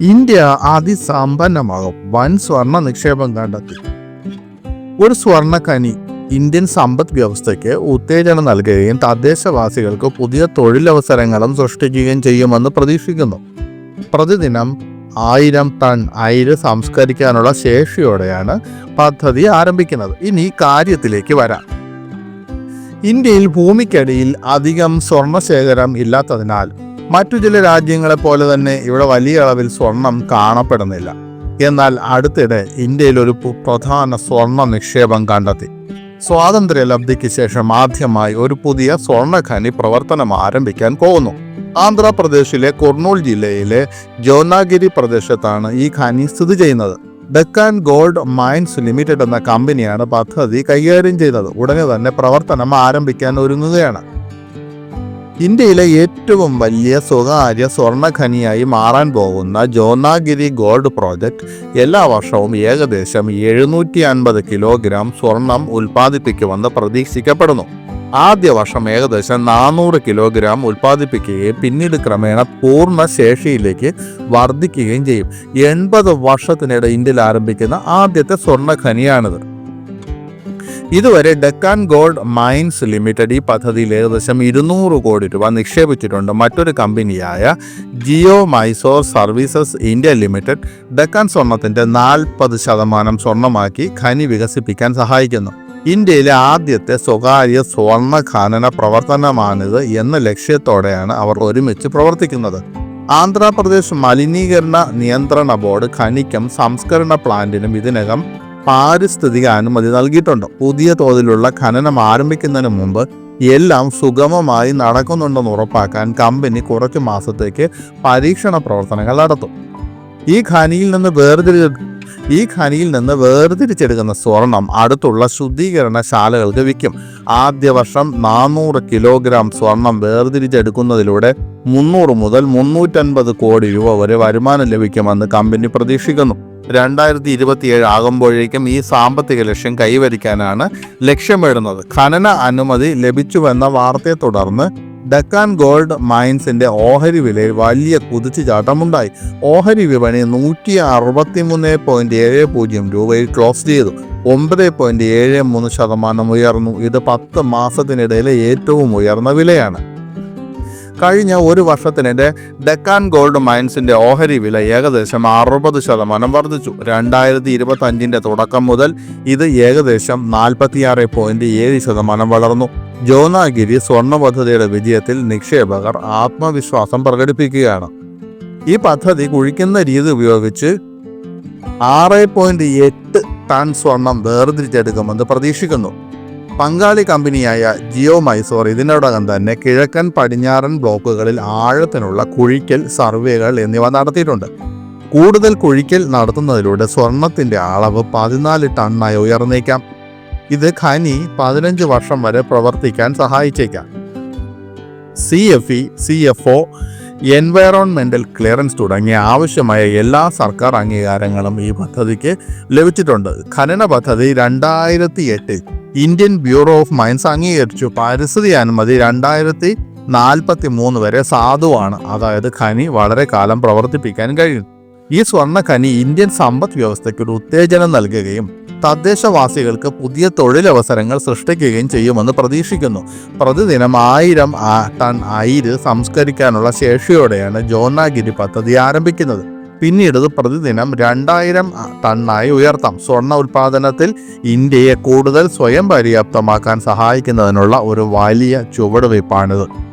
India അതിസമ്പന്നമാകും. വൻ സ്വർണ നിക്ഷേപം കണ്ടെത്തി. ഒരു സ്വർണക്കനി ഇന്ത്യൻ സമ്പദ് വ്യവസ്ഥയ്ക്ക് ഉത്തേജനം നൽകുകയും തദ്ദേശവാസികൾക്ക് പുതിയ തൊഴിലവസരങ്ങളും സൃഷ്ടിക്കുകയും ചെയ്യുമെന്ന് പ്രതീക്ഷിക്കുന്നു. പ്രതിദിനം ആയിരം ടൺ അയിര് സംസ്കരിക്കാനുള്ള ശേഷിയോടെയാണ് പദ്ധതി ആരംഭിക്കുന്നത്. ഇനി കാര്യത്തിലേക്ക് വരാം. ഇന്ത്യയിൽ ഭൂമിക്കടിയിൽ അധികം സ്വർണശേഖരം ഇല്ലാത്തതിനാൽ മറ്റു ചില രാജ്യങ്ങളെ പോലെ തന്നെ ഇവിടെ വലിയ അളവിൽ സ്വർണം കാണപ്പെടുന്നില്ല. എന്നാൽ അടുത്തിടെ ഇന്ത്യയിൽ ഒരു പ്രധാന സ്വർണ നിക്ഷേപം കണ്ടെത്തി. സ്വാതന്ത്ര്യ ലബ്ധിക്ക് ശേഷം ആദ്യമായി ഒരു പുതിയ സ്വർണഖനി പ്രവർത്തനം ആരംഭിക്കാൻ പോകുന്നു. ആന്ധ്രാപ്രദേശിലെ കുർണൂൽ ജില്ലയിലെ ജോനാഗിരി പ്രദേശത്താണ് ഈ ഖനി സ്ഥിതി ചെയ്യുന്നത്. ഡെക്കാൻ ഗോൾഡ് മൈൻസ് ലിമിറ്റഡ് എന്ന കമ്പനിയാണ് പദ്ധതി കൈകാര്യം ചെയ്തത്. ഉടനെ തന്നെ പ്രവർത്തനം ആരംഭിക്കാൻ ഒരുങ്ങുകയാണ്. ഇന്ത്യയിലെ ഏറ്റവും വലിയ സ്വകാര്യ സ്വർണഖനിയായി മാറാൻ പോകുന്ന ജോനാഗിരി ഗോൾഡ് പ്രോജക്റ്റ് എല്ലാ വർഷവും ഏകദേശം എഴുന്നൂറ്റി അൻപത് കിലോഗ്രാം സ്വർണം ഉൽപ്പാദിപ്പിക്കുമെന്ന് പ്രതീക്ഷിക്കപ്പെടുന്നു. ആദ്യ വർഷം ഏകദേശം നാനൂറ് കിലോഗ്രാം ഉൽപ്പാദിപ്പിക്കുകയും പിന്നീട് ക്രമേണ പൂർണ ശേഷിയിലേക്ക് വർദ്ധിക്കുകയും ചെയ്യും. എൺപത് വർഷത്തിനിടെ ഇന്ത്യയിൽ ആരംഭിക്കുന്ന ആദ്യത്തെ സ്വർണ ഖനിയാണിത് ഇതുവരെ ഡെക്കാൻ ഗോൾഡ് മൈൻസ് ലിമിറ്റഡ് ഈ പദ്ധതിയിൽ ഏകദേശം ഇരുന്നൂറ് കോടി രൂപ നിക്ഷേപിച്ചിട്ടുണ്ട്. മറ്റൊരു കമ്പനിയായ Geo Mysore Services India Limited Deccan സ്വർണത്തിന്റെ നാൽപ്പത് ശതമാനം സ്വർണമാക്കി ഖനി വികസിപ്പിക്കാൻ സഹായിക്കുന്നു. ഇന്ത്യയിലെ ആദ്യത്തെ സ്വകാര്യ സ്വർണ ഖനന പ്രവർത്തനമാണിത് എന്ന ലക്ഷ്യത്തോടെയാണ് അവർ ഒരുമിച്ച് പ്രവർത്തിക്കുന്നത്. ആന്ധ്രാപ്രദേശ് മലിനീകരണ നിയന്ത്രണ ബോർഡ് ഖനിക്കും സംസ്കരണ പ്ലാന്റിനും ഇതിനകം പാരിസ്ഥിതിക അനുമതി നൽകിയിട്ടുണ്ട്. പുതിയ തോതിലുള്ള ഖനനം ആരംഭിക്കുന്നതിന് മുമ്പ് എല്ലാം സുഗമമായി നടക്കുന്നുണ്ടെന്ന് ഉറപ്പാക്കാൻ കമ്പനി കുറച്ച് മാസത്തേക്ക് പരീക്ഷണ പ്രവർത്തനങ്ങൾ നടത്തും. ഈ ഖനിയിൽ നിന്ന് വേർതിരി ഈ ഖനിയിൽ നിന്ന് വേർതിരിച്ചെടുക്കുന്ന സ്വർണം അടുത്തുള്ള ശുദ്ധീകരണശാലകൾക്ക് വിൽക്കും. ആദ്യ വർഷം നാനൂറ് കിലോഗ്രാം സ്വർണം വേർതിരിച്ചെടുക്കുന്നതിലൂടെ മുന്നൂറ് മുതൽ മുന്നൂറ്റൻപത് കോടി രൂപ വരെ വരുമാനം ലഭിക്കുമെന്ന് കമ്പനി പ്രതീക്ഷിക്കുന്നു. രണ്ടായിരത്തി ഇരുപത്തിയേഴ് ആകുമ്പോഴേക്കും ഈ സാമ്പത്തിക ലക്ഷ്യം കൈവരിക്കാനാണ് ലക്ഷ്യമിടുന്നത്. ഖനന അനുമതി ലഭിച്ചുവെന്ന വാർത്തയെ തുടർന്ന് ഡക്കാൻ ഗോൾഡ് മൈൻസിന്റെ ഓഹരി വിലയിൽ വലിയ കുതിച്ചുചാട്ടമുണ്ടായി. ഓഹരി വിപണി നൂറ്റി അറുപത്തി മൂന്ന് പോയിന്റ് ഏഴ് പൂജ്യം രൂപയിൽ ക്ലോസ് ചെയ്തു. ഒമ്പത് പോയിന്റ് ഏഴ് മൂന്ന് ശതമാനം ഉയർന്നു. ഇത് പത്ത് മാസത്തിനിടയിലെ ഏറ്റവും ഉയർന്ന വിലയാണ്. കഴിഞ്ഞ ഒരു വർഷത്തിനിടെ ഡെക്കാൻ ഗോൾഡ് മൈൻസിന്റെ ഓഹരി വില ഏകദേശം അറുപത് ശതമാനം വർദ്ധിച്ചു. രണ്ടായിരത്തി ഇരുപത്തി അഞ്ചിന്റെ തുടക്കം മുതൽ ഇത് ഏകദേശം നാൽപ്പത്തിയാറ് പോയിന്റ് ഏഴ് ശതമാനം വളർന്നു. ജോനാഗിരി സ്വർണ പദ്ധതിയുടെ വിജയത്തിൽ നിക്ഷേപകർ ആത്മവിശ്വാസം പ്രകടിപ്പിക്കുകയാണ്. ഈ പദ്ധതി കുഴിക്കുന്ന രീതി ഉപയോഗിച്ച് ആറ് പോയിന്റ് എട്ട് ടൺ സ്വർണം വേർതിരിച്ചെടുക്കുമെന്ന് പ്രതീക്ഷിക്കുന്നു. പങ്കാളി കമ്പനിയായ ജിയോ മൈസോർ ഇതിനോടകം തന്നെ കിഴക്കൻ പടിഞ്ഞാറൻ ബ്ലോക്കുകളിൽ ആഴത്തിനുള്ള കുഴിക്കൽ സർവേകൾ എന്നിവ നടത്തിയിട്ടുണ്ട്. കൂടുതൽ കുഴിക്കൽ നടത്തുന്നതിലൂടെ സ്വർണത്തിന്റെ അളവ് പതിനാല് ടണ്ണായി ഉയർന്നേക്കാം. ഇത് ഖനി പതിനഞ്ച് വർഷം വരെ പ്രവർത്തിക്കാൻ സഹായിച്ചേക്കാം. C F E C F O environmental clearance തുടങ്ങിയ ആവശ്യമായ എല്ലാ സർക്കാർ അംഗീകാരങ്ങളും ഈ പദ്ധതിക്ക് ലഭിച്ചിട്ടുണ്ട്. ഖനന പദ്ധതി രണ്ടായിരത്തി എട്ടിൽ ഇന്ത്യൻ ബ്യൂറോ ഓഫ് മൈൻസ് അംഗീകരിച്ചു. പരിസ്ഥിതി അനുമതി രണ്ടായിരത്തി നാൽപ്പത്തി മൂന്ന് വരെ സാധുവാണ്. അതായത് ഖനി വളരെ കാലം പ്രവർത്തിപ്പിക്കാൻ കഴിയും. ഈ സ്വർണ ഖനി ഇന്ത്യൻ സമ്പദ് വ്യവസ്ഥയ്ക്ക് ഒരു ഉത്തേജനം നൽകുകയും തദ്ദേശവാസികൾക്ക് പുതിയ തൊഴിലവസരങ്ങൾ സൃഷ്ടിക്കുകയും ചെയ്യുമെന്ന് പ്രതീക്ഷിക്കുന്നു. പ്രതിദിനം ആയിരം ടൺ അയിര് സംസ്കരിക്കാനുള്ള ശേഷിയോടെയാണ് ജോനാഗിരി പദ്ധതി ആരംഭിക്കുന്നത്. പിന്നീട് പ്രതിദിനം രണ്ടായിരം ടണ്ണായി ഉയർത്താം. സ്വർണ ഉൽപാദനത്തിൽ ഇന്ത്യയെ കൂടുതൽ സ്വയം പര്യാപ്തമാക്കാൻ സഹായിക്കുന്നതിനുള്ള ഒരു വലിയ ചുവടുവയ്പ്പാണിത്.